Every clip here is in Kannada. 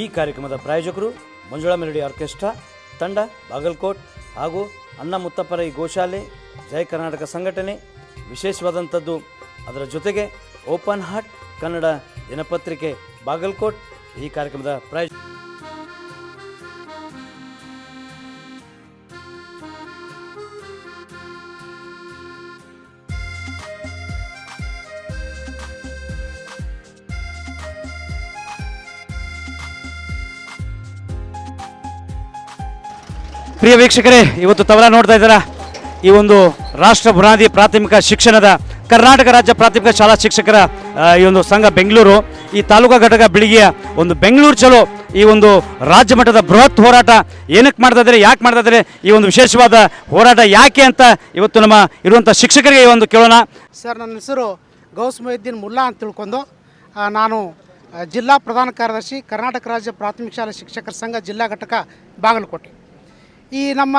ಈ ಕಾರ್ಯಕ್ರಮದ ಪ್ರಾಯೋಜಕರು ಮಂಜುಳಾ ಮೆಲಡಿ ಆರ್ಕೆಸ್ಟ್ರಾ, ತಂಡ, ಬಾಗಲಕೋಟ್ ಹಾಗೂ ಅಣ್ಣ ಮುತ್ತಪ್ಪರೈ ಗೋಶಾಲೆ ಜಯ ಕರ್ನಾಟಕ ಸಂಘಟನೆ. ವಿಶೇಷವಾದಂಥದ್ದು ಅದರ ಜೊತೆಗೆ ಓಪನ್ ಹಾರ್ಟ್ ಕನ್ನಡ ದಿನಪತ್ರಿಕೆ ಬಾಗಲಕೋಟ್ ಈ ಕಾರ್ಯಕ್ರಮದ ಪ್ರಾಯೋಜ ಪ್ರಿಯ ವೀಕ್ಷಕರೇ, ಇವತ್ತು ತವರ ನೋಡ್ತಾ ಇದ್ದೀರಾ? ಈ ಒಂದು ರಾಷ್ಟ್ರ ಬುನಾದಿ ಪ್ರಾಥಮಿಕ ಶಿಕ್ಷಣದ ಕರ್ನಾಟಕ ರಾಜ್ಯ ಪ್ರಾಥಮಿಕ ಶಾಲಾ ಶಿಕ್ಷಕರ ಈ ಒಂದು ಸಂಘ ಬೆಂಗಳೂರು, ಈ ತಾಲೂಕಾ ಘಟಕ ಬೆಳಿಗ್ಗೆಯ ಒಂದು ಬೆಂಗಳೂರು ಚಲೋ ಈ ಒಂದು ರಾಜ್ಯ ಮಟ್ಟದ ಬೃಹತ್ ಹೋರಾಟ ಏನಕ್ಕೆ ಮಾಡ್ತಾ ಇದ್ದಾರೆ, ಯಾಕೆ ಮಾಡ್ತಾ ಇದ್ದಾರೆ, ಈ ಒಂದು ವಿಶೇಷವಾದ ಹೋರಾಟ ಯಾಕೆ ಅಂತ ಇವತ್ತು ನಮ್ಮ ಇರುವಂಥ ಶಿಕ್ಷಕರಿಗೆ ಈ ಒಂದು ಕೇಳೋಣ. ಸರ್, ನನ್ನ ಹೆಸರು ಗೌಸ್ ಮೊಹಿದ್ದೀನ್ ಮುಲ್ಲಾ ಅಂತ ತಿಳ್ಕೊಂಡು ನಾನು ಜಿಲ್ಲಾ ಪ್ರಧಾನ ಕಾರ್ಯದರ್ಶಿ ಕರ್ನಾಟಕ ರಾಜ್ಯ ಪ್ರಾಥಮಿಕ ಶಾಲಾ ಶಿಕ್ಷಕರ ಸಂಘ ಜಿಲ್ಲಾ ಘಟಕ ಬಾಗಲಕೋಟೆ. ಈ ನಮ್ಮ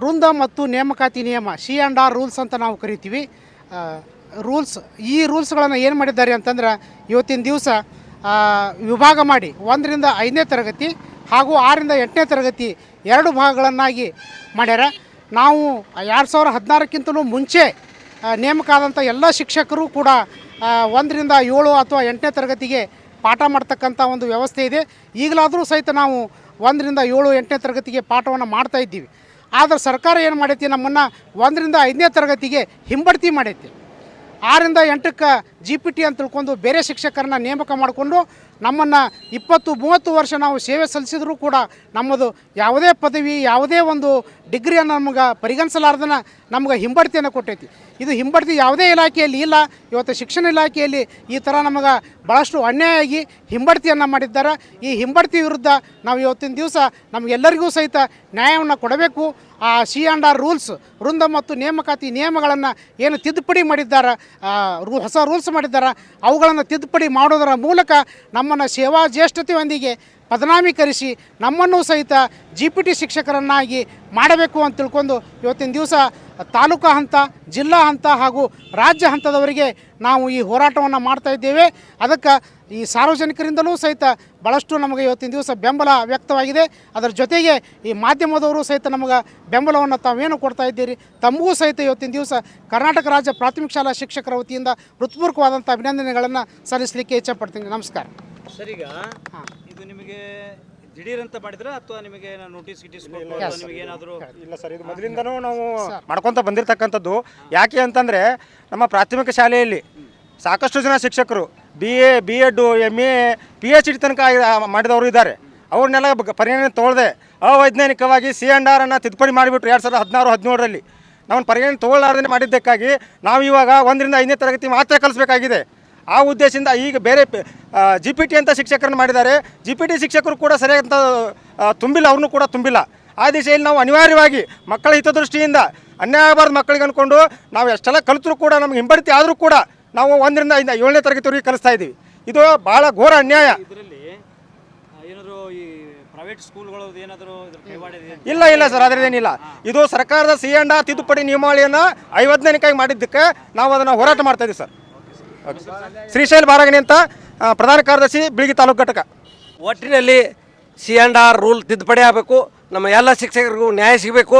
ವೃಂದ ಮತ್ತು ನೇಮಕಾತಿ ನಿಯಮ ಸಿ ಆ್ಯಂಡ್ ಆರ್ ರೂಲ್ಸ್ ಅಂತ ನಾವು ಕರಿತೀವಿ. ರೂಲ್ಸ್, ಈ ರೂಲ್ಸ್ಗಳನ್ನು ಏನು ಮಾಡಿದ್ದಾರೆ ಅಂತಂದ್ರೆ, ಇವತ್ತಿನ ದಿವಸ ವಿಭಾಗ ಮಾಡಿ ಒಂದರಿಂದ ಐದನೇ ತರಗತಿ ಹಾಗೂ ಆರರಿಂದ ಎಂಟನೇ ತರಗತಿ ಎರಡು ಭಾಗಗಳನ್ನಾಗಿ ಮಾಡ್ಯಾರ. ನಾವು ಎರಡು ಸಾವಿರ ಹದಿನಾರಕ್ಕಿಂತಲೂ ಮುಂಚೆ ನೇಮಕ ಆದಂಥ ಎಲ್ಲ ಶಿಕ್ಷಕರು ಕೂಡ ಒಂದರಿಂದ ಏಳು ಅಥವಾ ಎಂಟನೇ ತರಗತಿಗೆ ಪಾಠ ಮಾಡ್ತಕ್ಕಂಥ ಒಂದು ವ್ಯವಸ್ಥೆ ಇದೆ. ಈಗಲಾದರೂ ಸಹಿತ ನಾವು ಒಂದರಿಂದ ಏಳು, ಎಂಟನೇ ತರಗತಿಗೆ ಪಾಠವನ್ನು ಮಾಡ್ತಾ ಇದ್ದೀವಿ. ಆದರೆ ಸರ್ಕಾರ ಏನು ಮಾಡೈತಿ? ನಮ್ಮನ್ನು ಒಂದರಿಂದ ಐದನೇ ತರಗತಿಗೆ ಹಿಂಬಡ್ತಿ ಮಾಡೈತಿ. ಆರಿಂದ ಎಂಟಕ್ಕೆ ಜಿ ಪಿ ಟಿ ಅಂತ ತಿಳ್ಕೊಂಡು ಬೇರೆ ಶಿಕ್ಷಕರನ್ನ ನೇಮಕ ಮಾಡಿಕೊಂಡು ನಮ್ಮನ್ನು ಇಪ್ಪತ್ತು, ಮೂವತ್ತು ವರ್ಷ ನಾವು ಸೇವೆ ಸಲ್ಲಿಸಿದರೂ ಕೂಡ ನಮ್ಮದು ಯಾವುದೇ ಪದವಿ, ಯಾವುದೇ ಒಂದು ಡಿಗ್ರಿಯನ್ನು ನಮಗೆ ಪರಿಗಣಿಸಲಾರ್ದನ ನಮ್ಗೆ ಹಿಂಬಡ್ತಿಯನ್ನು ಕೊಟ್ಟೈತಿ. ಇದು ಹಿಂಬಡ್ತಿ ಯಾವುದೇ ಇಲಾಖೆಯಲ್ಲಿ ಇಲ್ಲ. ಇವತ್ತು ಶಿಕ್ಷಣ ಇಲಾಖೆಯಲ್ಲಿ ಈ ಥರ ನಮಗೆ ಭಾಳಷ್ಟು ಅನ್ಯಾಯ ಆಗಿ ಹಿಂಬಡ್ತಿಯನ್ನು ಮಾಡಿದ್ದಾರೆ. ಈ ಹಿಂಬಡ್ತಿ ವಿರುದ್ಧ ನಾವು ಇವತ್ತಿನ ದಿವಸ ನಮಗೆಲ್ಲರಿಗೂ ಸಹಿತ ನ್ಯಾಯವನ್ನು ಕೊಡಬೇಕು. ಆ ಸಿ ಆ್ಯಂಡ್ ಆರ್ ರೂಲ್ಸ್, ವೃಂದ ಮತ್ತು ನೇಮಕಾತಿ ನಿಯಮಗಳನ್ನು ಏನು ತಿದ್ದುಪಡಿ ಮಾಡಿದ್ದಾರೆ ರೂ, ಹೊಸ ರೂಲ್ಸ್ ಮಾಡಿದ್ದಾರೆ, ಅವುಗಳನ್ನು ತಿದ್ದುಪಡಿ ಮಾಡೋದರ ಮೂಲಕ ನಮ್ಮನ್ನು ಸೇವಾ ಜ್ಯೇಷ್ಠತೆಯೊಂದಿಗೆ ಪದನಾಮೀಕರಿಸಿ ನಮ್ಮನ್ನು ಸಹಿತ ಜಿ ಪಿ ಟಿ ಶಿಕ್ಷಕರನ್ನಾಗಿ ಮಾಡಬೇಕು ಅಂತ ತಿಳ್ಕೊಂಡು ಇವತ್ತಿನ ದಿವಸ ತಾಲೂಕಾ ಹಂತ ಜಿಲ್ಲಾ ಹಂತ ಹಾಗೂ ರಾಜ್ಯ ಹಂತದವರಿಗೆ ನಾವು ಈ ಹೋರಾಟವನ್ನು ಮಾಡ್ತಾ ಇದ್ದೇವೆ. ಅದಕ್ಕೆ ಈ ಸಾರ್ವಜನಿಕರಿಂದಲೂ ಸಹಿತ ಭಾಳಷ್ಟು ನಮಗೆ ಇವತ್ತಿನ ದಿವಸ ಬೆಂಬಲ ವ್ಯಕ್ತವಾಗಿದೆ. ಅದರ ಜೊತೆಗೆ ಈ ಮಾಧ್ಯಮದವರು ಸಹಿತ ನಮಗೆ ಬೆಂಬಲವನ್ನು ತಾವೇನು ಕೊಡ್ತಾ ಇದ್ದೀರಿ? ತಮಗೂ ಸಹಿತ ಇವತ್ತಿನ ದಿವಸ ಕರ್ನಾಟಕ ರಾಜ್ಯ ಪ್ರಾಥಮಿಕ ಶಾಲಾ ಶಿಕ್ಷಕರ ವತಿಯಿಂದ ಹೃತ್ಪೂರ್ವಕವಾದಂಥ ಅಭಿನಂದನೆಗಳನ್ನು ಸಲ್ಲಿಸಲಿಕ್ಕೆ ಇಚ್ಛಪಡ್ತೀನಿ ನಮಸ್ಕಾರ. ಸರಿಗ? ಇದು ನಿಮಗೆ ದಿಢೀರ್ ಅಂತ ಮಾಡಿದ್ರ ಅಥವಾ ನಿಮಗೆ ನೋಟಿಸ್ ಗಿಟಿಸ್ ನಿಮಗೆ ಏನಾದರೂ ಇಲ್ಲ ಸರ್ ಇದು ಮೊದಲಿಂದನೂ ನಾವು ಮಾಡ್ಕೊತ ಬಂದಿರತಕ್ಕಂಥದ್ದು. ಯಾಕೆ ಅಂತಂದರೆ ನಮ್ಮ ಪ್ರಾಥಮಿಕ ಶಾಲೆಯಲ್ಲಿ ಸಾಕಷ್ಟು ಜನ ಶಿಕ್ಷಕರು B A B Ed M A P H D ತನಕ ಆಗಿ- ಮಾಡಿದವರು ಇದ್ದಾರೆ. ಅವ್ರನ್ನೆಲ್ಲ ಬ- ಪರಿಗಣನೆ ತೊಗೊಳ್ದೆ ಅವೈಜ್ಞಾನಿಕವಾಗಿ ಸಿ ಎನ್ ಆರ್ ಅನ್ನ ತಿದ್ದುಪಡಿ ಮಾಡಿಬಿಟ್ರು ಎರಡು ಸಾವಿರದ ಹದಿನಾರು ಹದಿನೇಳರಲ್ಲಿ. ನಾವು ಪರಿಗಣನೆ ತೊಗೊಳ್ಳಾರ್ದೇ ಮಾಡಿದ್ದಕ್ಕಾಗಿ ನಾವು ಇವಾಗ ಒಂದರಿಂದ ಐದನೇ ತರಗತಿ ಮಾತ್ರ ಕಲಿಸ್ಬೇಕಾಗಿದೆ. ಆ ಉದ್ದೇಶದಿಂದ ಈಗ ಬೇರೆ ಜಿ ಪಿ ಟಿ ಅಂತ ಶಿಕ್ಷಕರನ್ನು ಮಾಡಿದ್ದಾರೆ. ಜಿ ಪಿ ಟಿ ಶಿಕ್ಷಕರು ಕೂಡ ಸರಿಯಾದಂಥ ತುಂಬಿಲ್ಲ ಅವ್ರನ್ನೂ ಕೂಡ ತುಂಬಿಲ್ಲ. ಆ ದಿಶೆಯಲ್ಲಿ ನಾವು ಅನಿವಾರ್ಯವಾಗಿ ಮಕ್ಕಳ ಹಿತದೃಷ್ಟಿಯಿಂದ ಅನ್ಯಾಯ ಆಗಬಾರ್ದು ಮಕ್ಕಳಿಗೆ ಅಂದ್ಕೊಂಡು ನಾವು ಎಷ್ಟೆಲ್ಲ ಕಲಿತರೂ ಕೂಡ ನಮ್ಗೆ ಹಿಂಬಡ್ತಿ ಆದರೂ ಕೂಡ ನಾವು ಒಂದರಿಂದ ಐದು ಏಳನೇ ತರಗತಿವರೆಗೆ ಕಲಿಸ್ತಾ ಇದ್ದೀವಿ. ಇದು ಭಾಳ ಘೋರ ಅನ್ಯಾಯ. ಇಲ್ಲ ಇಲ್ಲ ಸರ್ ಅದರದೇನಿಲ್ಲ ಇದು ಸರ್ಕಾರದ ಸಿ ಅಂಡ್ ತಿದ್ದುಪಡಿ ನಿಯಮಾವಳಿಯನ್ನು ಐವತ್ತನೇಕಾಗಿ ಮಾಡಿದ್ದಕ್ಕೆ ನಾವು ಅದನ್ನು ಹೋರಾಟ ಮಾಡ್ತಾ ಇದ್ದೀವಿ ಸರ್. ಶ್ರೀಶೈಲ್ ಬಾರಗಣಿ ಅಂತ ಪ್ರಧಾನ ಕಾರ್ಯದರ್ಶಿ ಬಿಳಿಗಿ ತಾಲೂಕು ಘಟಕ. ಒಟ್ಟಿನಲ್ಲಿ ಸಿ ಆ್ಯಂಡ್ ಆರ್ ರೂಲ್ ತಿದ್ದುಪಡಿ ಆಗಬೇಕು, ನಮ್ಮ ಎಲ್ಲ ಶಿಕ್ಷಕರಿಗೂ ನ್ಯಾಯ ಸಿಗಬೇಕು.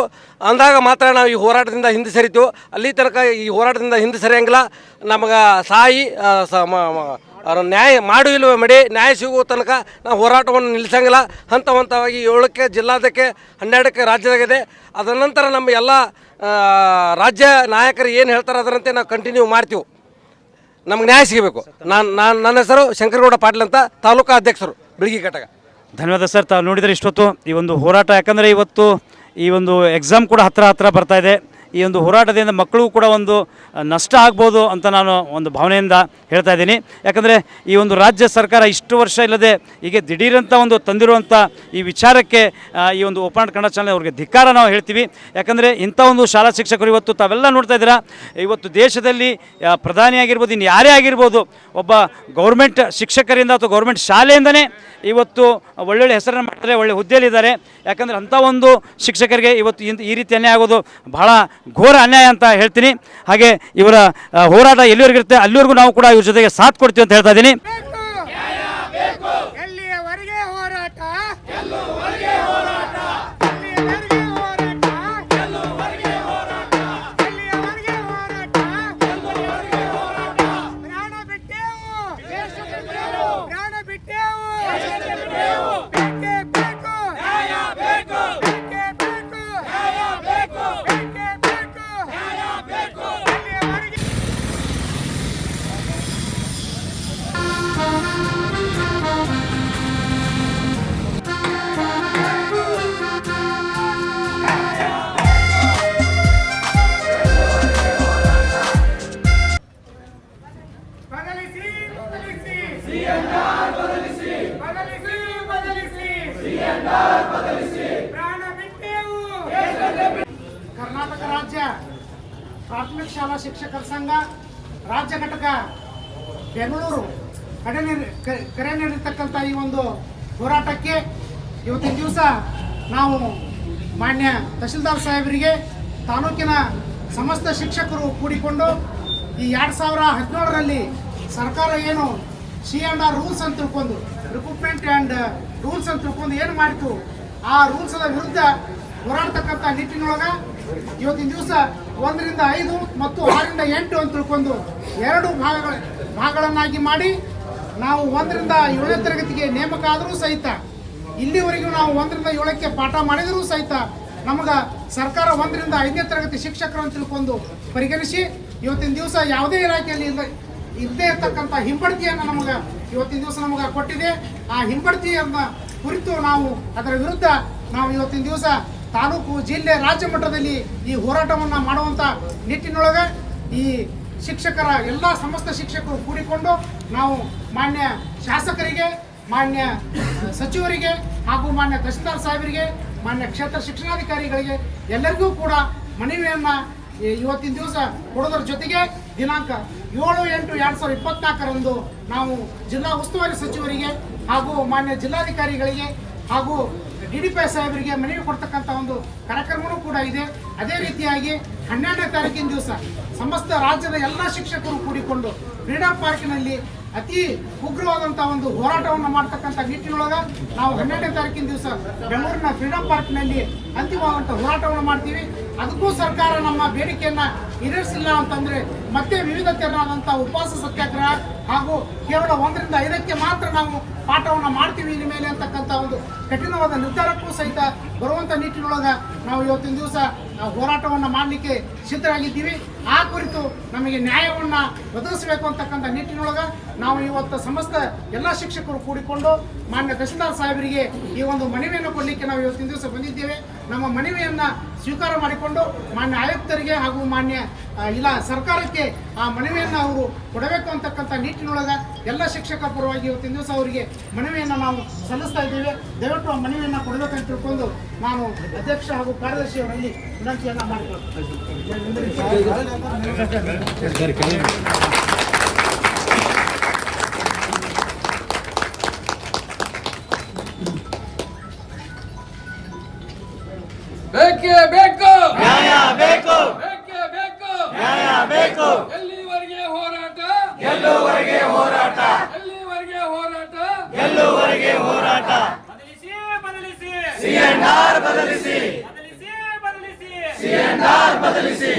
ಅಂದಾಗ ಮಾತ್ರ ನಾವು ಈ ಹೋರಾಟದಿಂದ ಹಿಂದೆ ಸರಿತೀವಿ. ಅಲ್ಲಿ ತನಕ ಈ ಹೋರಾಟದಿಂದ ಹಿಂದೆ ಸರಿಯಂಗಿಲ್ಲ. ನಮಗೆ ಸಾಯಿ ನ್ಯಾಯ ಮಾಡು ಇಲ್ವ ಮಡಿ, ನ್ಯಾಯ ಸಿಗುವ ತನಕ ನಾವು ಹೋರಾಟವನ್ನು ನಿಲ್ಲಿಸಂಗಿಲ್ಲ. ಹಂತ ಹಂತವಾಗಿ ಏಳಕ್ಕೆ ಜಿಲ್ಲಾದಕ್ಕೆ ಹನ್ನೆರಡಕ್ಕೆ ರಾಜ್ಯದಾಗಿದೆ. ಅದರ ನಂತರ ನಮ್ಮ ಎಲ್ಲ ರಾಜ್ಯ ನಾಯಕರು ಏನು ಹೇಳ್ತಾರೆ ಅದರಂತೆ ನಾವು ಕಂಟಿನ್ಯೂ ಮಾಡ್ತೀವಿ. ನಮ್ಗೆ ನ್ಯಾಯ ಸಿಗಬೇಕು. ನಾನು ನಾನು ನನ್ನ ಹೆಸರು ಶಂಕರಗೌಡ ಪಾಟೀಲ್ ಅಂತ ತಾಲೂಕಾ ಅಧ್ಯಕ್ಷರು ಬೆಳಗ್ಗೆ ಘಟಕ. ಧನ್ಯವಾದ ಸರ್, ತಾವು ನೋಡಿದರೆ ಇಷ್ಟೊತ್ತು ಈ ಒಂದು ಹೋರಾಟ, ಯಾಕಂದರೆ ಇವತ್ತು ಈ ಒಂದು ಎಕ್ಸಾಮ್ ಕೂಡ ಹತ್ತಿರ ಹತ್ತಿರ ಬರ್ತಾ ಇದೆ. ಈ ಒಂದು ಹೋರಾಟದಿಂದ ಮಕ್ಕಳಿಗೂ ಕೂಡ ಒಂದು ನಷ್ಟ ಆಗ್ಬೋದು ಅಂತ ನಾನು ಒಂದು ಭಾವನೆಯಿಂದ ಹೇಳ್ತಾ ಇದ್ದೀನಿ. ಯಾಕಂದರೆ ಈ ಒಂದು ರಾಜ್ಯ ಸರ್ಕಾರ ಇಷ್ಟು ವರ್ಷ ಇಲ್ಲದೆ ಹೀಗೆ ದಿಢೀರಂತ ಒಂದು ತಂದಿರುವಂಥ ಈ ವಿಚಾರಕ್ಕೆ ಈ ಒಂದು ಓಪನ್ ಕನ್ನಡ ಚಾನಲ್ ಅವ್ರಿಗೆ ಧಿಕ್ಕಾರ ನಾವು ಹೇಳ್ತೀವಿ. ಯಾಕಂದರೆ ಇಂಥ ಒಂದು ಶಾಲಾ ಶಿಕ್ಷಕರು ಇವತ್ತು ತಾವೆಲ್ಲ ನೋಡ್ತಾ ಇದ್ದೀರಾ, ಇವತ್ತು ದೇಶದಲ್ಲಿ ಪ್ರಧಾನಿ ಆಗಿರ್ಬೋದು ಇನ್ನು ಯಾರೇ ಆಗಿರ್ಬೋದು, ಒಬ್ಬ ಗೌರ್ಮೆಂಟ್ ಶಿಕ್ಷಕರಿಂದ ಅಥವಾ ಗೌರ್ಮೆಂಟ್ ಶಾಲೆಯಿಂದನೇ ಇವತ್ತು ಒಳ್ಳೊಳ್ಳೆ ಹೆಸರನ್ನು ಮಾಡಿದರೆ ಒಳ್ಳೆ ಹುದ್ದೆಯಲ್ಲಿದ್ದಾರೆ. ಯಾಕಂದರೆ ಅಂಥ ಒಂದು ಶಿಕ್ಷಕರಿಗೆ ಇವತ್ತು ಈ ರೀತಿ ಅನ್ಯಾಯ ಆಗೋದು ಬಹಳ ಘೋರ ಅನ್ಯಾಯ ಅಂತ ಹೇಳ್ತೀನಿ. ಹಾಗೆ ಇವರ ಹೋರಾಟ ಎಲ್ಲಿವರೆಗಿರುತ್ತೆ, ಅಲ್ಲಿವರೆಗೂ ನಾವು ಕೂಡ ಇವ್ರ ಜೊತೆಗೆ ಸಾಥ್ ಕೊಡ್ತೀವಿ ಅಂತ ಹೇಳ್ತಾ ಇದ್ದೀನಿ. ಬೆಂಗಳೂರು. ಕಡೆ ಕರೆ ನೀಡಿರ್ತಕ್ಕಂಥ ಈ ಒಂದು ಹೋರಾಟಕ್ಕೆ ಇವತ್ತಿನ ದಿವಸ ನಾವು ಮಾನ್ಯ ತಹಶೀಲ್ದಾರ್ ಸಾಹೇಬರಿಗೆ, ತಾಲೂಕಿನ ಸಮಸ್ತ ಶಿಕ್ಷಕರು ಕೂಡಿಕೊಂಡು ಈ ಎರಡು ಸಾವಿರ ಹದಿನೇಳರಲ್ಲಿ ಸರ್ಕಾರ ಏನು ಸಿ ಆ್ಯಂಡ್ ಆರ್ ರೂಲ್ಸ್ ಅಂತ ತಿಳ್ಕೊಂಡು, ರಿಕ್ರೂಟ್ಮೆಂಟ್ ಆ್ಯಂಡ್ ರೂಲ್ಸ್ ಅಂತ ತಿಳ್ಕೊಂಡು ಏನು ಮಾಡಿತು, ಆ ರೂಲ್ಸದ ವಿರುದ್ಧ ಹೋರಾಡ್ತಕ್ಕಂಥ ನಿಟ್ಟಿನೊಳಗೆ ಇವತ್ತಿನ ದಿವಸ ಒಂದರಿಂದ ಐದು ಮತ್ತು ಆರರಿಂದ ಎಂಟು ಅಂತ ತಿಳ್ಕೊಂಡು ಎರಡು ಭಾಗಗಳ ಭಾಗಗಳನ್ನಾಗಿ ಮಾಡಿ ನಾವು ಒಂದರಿಂದ ಏಳನೇ ತರಗತಿಗೆ ನೇಮಕ ಆದರೂ ಸಹಿತ ಇಲ್ಲಿವರೆಗೂ ನಾವು ಒಂದರಿಂದ ಏಳಕ್ಕೆ ಪಾಠ ಮಾಡಿದರೂ ಸಹಿತ ನಮಗೆ ಸರ್ಕಾರ ಒಂದರಿಂದ ಐದನೇ ತರಗತಿ ಶಿಕ್ಷಕರನ್ನು ತಿಳ್ಕೊಂಡು ಪರಿಗಣಿಸಿ ಇವತ್ತಿನ ದಿವಸ ಯಾವುದೇ ಇಲಾಖೆಯಲ್ಲಿ ಇಲ್ಲ ಇದ್ದೇ ಇರ್ತಕ್ಕಂಥ ಹಿಂಬಡ್ತಿಯನ್ನು ನಮಗೆ ಇವತ್ತಿನ ದಿವಸ ನಮಗೆ ಕೊಟ್ಟಿದೆ. ಆ ಹಿಂಬಡ್ತಿಯನ್ನು ಕುರಿತು ನಾವು ಅದರ ವಿರುದ್ಧ ನಾವು ಇವತ್ತಿನ ದಿವಸ ತಾಲೂಕು ಜಿಲ್ಲೆ ರಾಜ್ಯ ಮಟ್ಟದಲ್ಲಿ ಈ ಹೋರಾಟವನ್ನು ಮಾಡುವಂಥ ನಿಟ್ಟಿನೊಳಗೆ ಈ ಶಿಕ್ಷಕರ ಎಲ್ಲ ಸಮಸ್ತ ಶಿಕ್ಷಕರು ಕೂಡಿಕೊಂಡು ನಾವು ಮಾನ್ಯ ಶಾಸಕರಿಗೆ, ಮಾನ್ಯ ಸಚಿವರಿಗೆ ಹಾಗೂ ಮಾನ್ಯ ತಹಸೀಲ್ದಾರ್ ಸಾಹೇಬರಿಗೆ, ಮಾನ್ಯ ಕ್ಷೇತ್ರ ಶಿಕ್ಷಣಾಧಿಕಾರಿಗಳಿಗೆ ಎಲ್ಲರಿಗೂ ಕೂಡ ಮನವಿಯನ್ನು ಇವತ್ತಿನ ದಿವಸ ಕೊಡೋದ್ರ ಜೊತೆಗೆ ದಿನಾಂಕ ಏಳು ಎಂಟು ಎರಡು ಸಾವಿರದ ಇಪ್ಪತ್ನಾಲ್ಕರಂದು ನಾವು ಜಿಲ್ಲಾ ಉಸ್ತುವಾರಿ ಸಚಿವರಿಗೆ ಹಾಗೂ ಮಾನ್ಯ ಜಿಲ್ಲಾಧಿಕಾರಿಗಳಿಗೆ ಹಾಗೂ ಡಿ ಪಿ ಸಾಹೇಬರಿಗೆ ಮನವಿ ಕೊಡ್ತಕ್ಕಂಥ ಒಂದು ಕಾರ್ಯಕ್ರಮವೂ ಕೂಡ ಇದೆ. ಅದೇ ರೀತಿಯಾಗಿ ಹನ್ನೆರಡನೇ ತಾರೀಕಿನ ದಿವಸ ಸಮಸ್ತ ರಾಜ್ಯದ ಎಲ್ಲ ಶಿಕ್ಷಕರು ಕೂಡಿಕೊಂಡು ಫ್ರೀಡಂ ಪಾರ್ಕಿನಲ್ಲಿ ಅತಿ ಉಗ್ರವಾದಂಥ ಒಂದು ಹೋರಾಟವನ್ನು ಮಾಡ್ತಕ್ಕಂಥ ನಿಟ್ಟಿನೊಳಗೆ ನಾವು ಹನ್ನೆರಡನೇ ತಾರೀಕಿನ ದಿವಸ ಬೆಂಗಳೂರಿನ ಫ್ರೀಡಂ ಪಾರ್ಕ್ನಲ್ಲಿ ಅಂತಿಮವಾದಂಥ ಹೋರಾಟವನ್ನು ಮಾಡ್ತೀವಿ. ಅದಕ್ಕೂ ಸರ್ಕಾರ ನಮ್ಮ ಬೇಡಿಕೆಯನ್ನು ಈಡೇರಿಸಿಲ್ಲ ಅಂತಂದ್ರೆ ಮತ್ತೆ ವಿವಿಧ ತೆರನಾದಂಥ ಉಪವಾಸ ಸತ್ಯಾಗ್ರಹ ಹಾಗೂ ಕೇವಲ ಒಂದರಿಂದ ಐದಕ್ಕೆ ಮಾತ್ರ ನಾವು ಪಾಠವನ್ನು ಮಾಡ್ತೀವಿ ಇನ್ನು ಮೇಲೆ ಅಂತಕ್ಕಂಥ ಒಂದು ಕಠಿಣವಾದ ನಿರ್ಧಾರಕ್ಕೂ ಸಹಿತ ಬರುವಂಥ ನಿಟ್ಟಿನೊಳಗೆ ನಾವು ಇವತ್ತಿನ ದಿವಸ ಹೋರಾಟವನ್ನು ಮಾಡಲಿಕ್ಕೆ ಸಿದ್ಧರಾಗಿದ್ದೀವಿ. ಆ ಕುರಿತು ನಮಗೆ ನ್ಯಾಯವನ್ನು ಒದಗಿಸಬೇಕು ಅಂತಕ್ಕಂಥ ನಿಟ್ಟಿನೊಳಗೆ ನಾವು ಇವತ್ತು ಸಮಸ್ತ ಎಲ್ಲ ಶಿಕ್ಷಕರು ಕೂಡಿಕೊಂಡು ಮಾನ್ಯ ತಹಸೀಲ್ದಾರ್ ಸಾಹೇಬರಿಗೆ ಈ ಒಂದು ಮನವಿಯನ್ನು ಕೊಡಲಿಕ್ಕೆ ನಾವು ಇವತ್ತಿನ ದಿವಸ ಬಂದಿದ್ದೇವೆ. ನಮ್ಮ ಮನವಿಯನ್ನು ಸ್ವೀಕಾರ ಮಾಡಿಕೊಂಡು ಮಾನ್ಯ ಆಯುಕ್ತರಿಗೆ ಹಾಗೂ ಮಾನ್ಯ ಇಲ್ಲ ಸರ್ಕಾರಕ್ಕೆ ಆ ಮನವಿಯನ್ನು ಅವರು ಕೊಡಬೇಕು ಅಂತಕ್ಕಂಥ ನಿಟ್ಟಿನೊಳಗೆ ಎಲ್ಲ ಶಿಕ್ಷಕರ ಪರವಾಗಿ ಇವತ್ತಿನ ದಿವಸ ಅವರಿಗೆ ಮನವಿಯನ್ನು ನಾವು ಸಲ್ಲಿಸ್ತಾ ಇದ್ದೇವೆ. ದಯವಿಟ್ಟು ಆ ಮನವಿಯನ್ನು ಕೊಡಬೇಕಂತ ತಿಳ್ಕೊಂಡು ನಾನು ಅಧ್ಯಕ್ಷ ಹಾಗೂ ಕಾರ್ಯದರ್ಶಿ ಅವರಲ್ಲಿ ವಿನಂತಿಯನ್ನು ಮಾಡಿಕೊಳ್ತೇನೆ ಬದಲಿಸಿ. ಬದಲಿಸಿ ಬದಲಿಸಿ ಸಿಎನ್ಆರ್ ಬದಲಿಸಿ.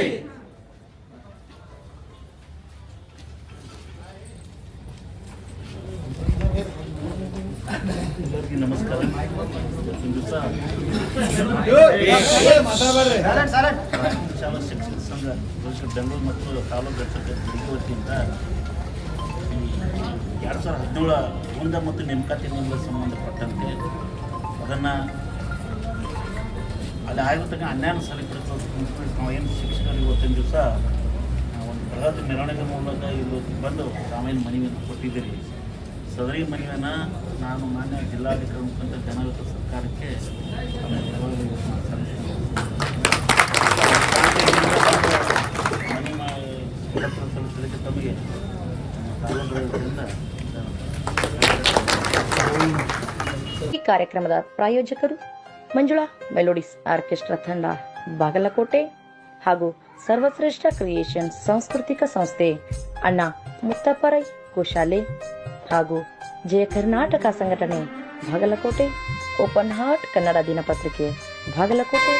ನಮಸ್ಕಾರ. ಶಾಲಾ ಶಿಕ್ಷಣ ಸಂಘ ಬಹುಶಃ ಬೆಂಗಳೂರು ಮತ್ತು ತಾಲೂಕು ಘಟಕದ ವತಿಯಿಂದ ಎರಡು ಸಾವಿರದ ಹದಿನೇಳ ಮುಂದೆ ಮತ್ತು ನೇಮಕಾತಿ ನಿಯಮಗಳಿಗೆ ಸಂಬಂಧಪಟ್ಟಂತೆ ಅದನ್ನು ಅಲ್ಲಿ ಆಗಿರ್ತಕ್ಕ ಅನ್ಯಾಯ ಪ್ರಿನ್ಸಿಪಲ್ಸ್ ನಾವು ಏನು ಶಿಕ್ಷಕರು ಇವತ್ತಿನ ದಿವಸ ಒಂದು ಬೃಹತ್ ಮೆರವಣಿಗೆ ಮೂಲಕ ಇವತ್ತು ಬಂದು ತಾವೇನು ಮನವಿಯನ್ನು ಕೊಟ್ಟಿದ್ದೀರಿ. ಸದರಿ ಮನವಿಯನ್ನು ನಾನು ಮಾನ್ಯ ಜಿಲ್ಲಾಧಿಕಾರಿ ಮುಖಾಂತರ ಜನಗತ ಸರ್ಕಾರಕ್ಕೆ ಈ ಕಾರ್ಯಕ್ರಮದ ಪ್ರಾಯೋಜಕರು ಮಂಜುಳಾ, ಮೆಲೋಡಿಸ್ ಆರ್ಕೆಸ್ಟ್ರಾ ತಂಡ, ಬಾಗಲಕೋಟೆ ಹಾಗೂ ಸರ್ವಶ್ರೇಷ್ಠ ಕ್ರಿಯೇಷನ್ ಸಾಂಸ್ಕೃತಿಕ ಸಂಸ್ಥೆ ಅಣ್ಣ ಮುತ್ತಪ್ಪರೈ ಕೋಶಾಲೆ ಹಾಗೂ ಜಯ ಕರ್ನಾಟಕ ಸಂಘಟನೆ ಬಾಗಲಕೋಟೆ ಓಪನ್ ಹಾರ್ಟ್ ಕನ್ನಡ ದಿನಪತ್ರಿಕೆ ಬಾಗಲಕೋಟೆ.